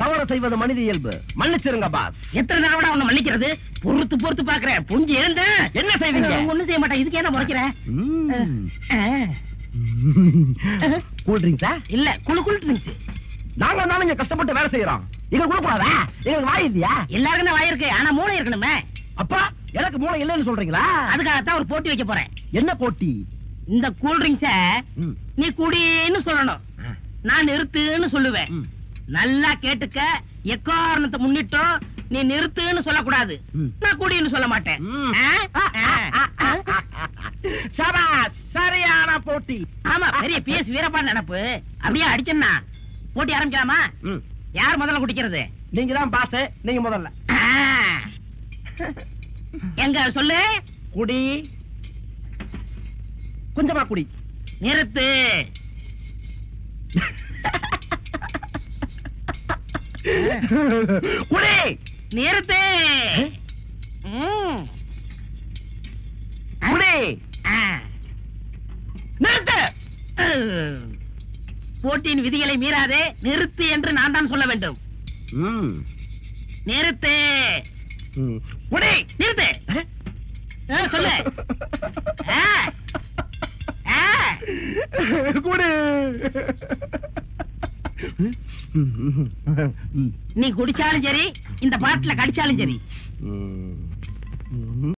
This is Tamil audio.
தவறு செய்வது மனித இயல்பு. மன்னிச்சிருங்க பாஸ். எத்தனை தடவை உன்னை மன்னிக்கிறது? பொறுத்து பொறுத்து பாக்குறேன் எழுந்து. என்ன செய்வீங்க? ஒண்ணும் செய்ய மாட்டேன். இதுக்கு என்ன முறைக்கிற? கூல் ட்ரிங்க்ஸா இல்ல குழு குழு ட்ரிங்க்ஸ் நாங்க இங்க கஷ்டப்பட்டு வேலை செய்யறோம். எங்களுக்கு கொடுக்கூடாதா எங்களுக்கு வாய் இல்லையா? எல்லாருக்கும் வாய் இருக்கு. ஆனா மூளை இருக்கணுமே. அப்பா எனக்கு மூளை இல்லைன்னு சொல்றீங்களா? அதுக்காகத்தான் ஒரு போட்டி வைக்க போறேன். என்ன போட்டி? இந்த கூல் ட்ரிங்க்ஸ ம். நீ குடின்னு சொல்லணும். நான் நிறுத்துன்னு சொல்லுவேன். நல்லா கேட்டுக்க எக்காரணத்தை முன்னிட்டும் நீ நிறுத்துன்னு சொல்லக்கூடாது. நான் குடின்னு சொல்ல மாட்டேன். சபாஸ் சரியான போட்டி. ஆமா பெரிய பிஎஸ் வீரப்பா நினப்பு அப்படியே அடிச்சேன்னா போட்டி ஆரம்பிக்கலாமா. யார் முதல்ல குடிக்கிறது? நீங்க தான் பாஸ் நீங்க முதல்ல. எங்க சொல்லு. குடி. கொஞ்சமா குடி நிறுத்து குடி நிறுத்து. குடி. நிறுத்து. போட்டியின் விதிகளை மீறாதே நிறுத்து என்று நான் தான் சொல்ல வேண்டும். நிறுத்து. குடி நிறுத்து சொல்லு குடி. நீ குடிச்சாலும் சரி இந்த பாட்டுல கடிச்சாலும் சரி.